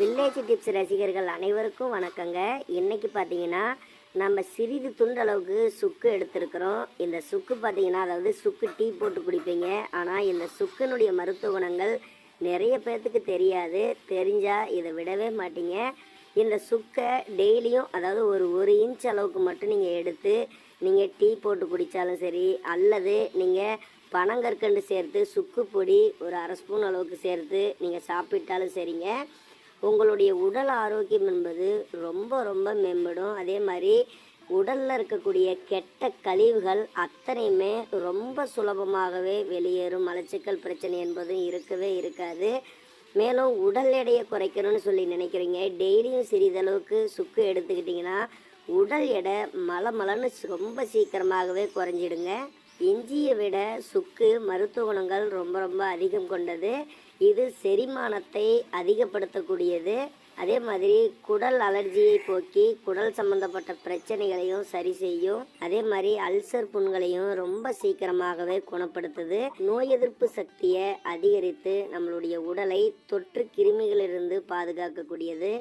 Village tips ரசிகர்கள் அனைவருக்கும் வணக்கங்க. இன்னைக்கு பார்த்தீங்கன்னா நம்ம சிறிது துண்டு அளவுக்கு சுக்கு எடுத்திருக்கிறோம். இந்த சுக்கு பார்த்தீங்கன்னா அதாவது சுக்கு டீ போட்டு குடிப்பீங்க. ஆனால் இந்த சுக்கினுடைய மருத்துவ குணங்கள் நிறைய பேர்த்துக்கு தெரியாது. தெரிஞ்சால் இதை விடவே மாட்டீங்க. இந்த சுக்கை டெய்லியும் அதாவது ஒரு ஒரு இன்ச் அளவுக்கு மட்டும் நீங்கள் எடுத்து நீங்கள் டீ போட்டு குடித்தாலும் சரி அல்லது நீங்கள் பனங்கற்கண்டு சேர்த்து சுக்கு பொடி ஒரு அரை ஸ்பூன் அளவுக்கு சேர்த்து நீங்கள் சாப்பிட்டாலும் சரிங்க. உங்களுடைய உடல் ஆரோக்கியம் என்பது ரொம்ப ரொம்ப மேம்படும். அதே மாதிரி உடலில் இருக்கக்கூடிய கெட்ட கழிவுகள் அத்தனையுமே ரொம்ப சுலபமாகவே வெளியேறும். மலச்சிக்கல் பிரச்சனை என்பதும் இருக்கவே இருக்காது. மேலும் உடல் எடையை குறைக்கணும்னு சொல்லி நினைக்கிறீங்க. டெய்லியும் சிறிதளவுக்கு சுக்கு எடுத்துக்கிட்டிங்கன்னா உடல் எடை மலமலன்னு ரொம்ப சீக்கிரமாகவே குறைஞ்சிடுங்க. இஞ்சியை விட சுக்கு மருத்துவ குணங்கள் ரொம்ப ரொம்ப அதிகம் கொண்டது. இது செரிமானத்தை அதிகப்படுத்தக்கூடியது. அதே மாதிரி குடல் அலர்ஜியை போக்கி குடல் சம்பந்தப்பட்ட பிரச்சனைகளையும் சரி செய்யும். அதே மாதிரி அல்சர் புண்களையும் ரொம்ப சீக்கிரமாகவே குணப்படுத்துது. நோய் எதிர்ப்பு சக்தியை அதிகரித்து நம்மளுடைய உடலை தொற்று கிருமிகளிலிருந்து பாதுகாக்கக்கூடியது.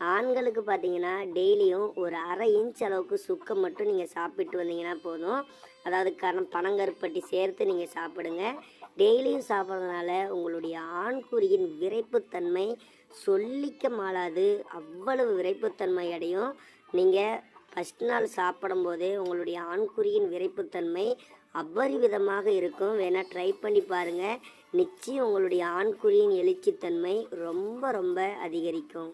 ஆண்களுக்கு பார்த்தீங்கன்னா டெய்லியும் ஒரு அரை இன்ச் அளவுக்கு சுக்கம் மட்டும் நீங்கள் சாப்பிட்டு வந்தீங்கன்னா போதும். அதாவது கரம் பனங்கருப்பட்டி சேர்த்து நீங்கள் சாப்பிடுங்க. டெய்லியும் சாப்பிட்றதுனால உங்களுடைய ஆண்குறியின் விரைப்புத்தன்மை சொல்லிக்க மாளாது அவ்வளவு விரைப்புத்தன்மை அடையும். நீங்கள் ஃபஸ்ட் நாள் சாப்பிடும் போதே உங்களுடைய ஆண்குறியின் விரைப்புத்தன்மை அபரிவிதமாக இருக்கும். வேணால் ட்ரை பண்ணி பாருங்கள் நிச்சயம் உங்களுடைய ஆண்குறியின் எழுச்சித்தன்மை ரொம்ப ரொம்ப அதிகரிக்கும்.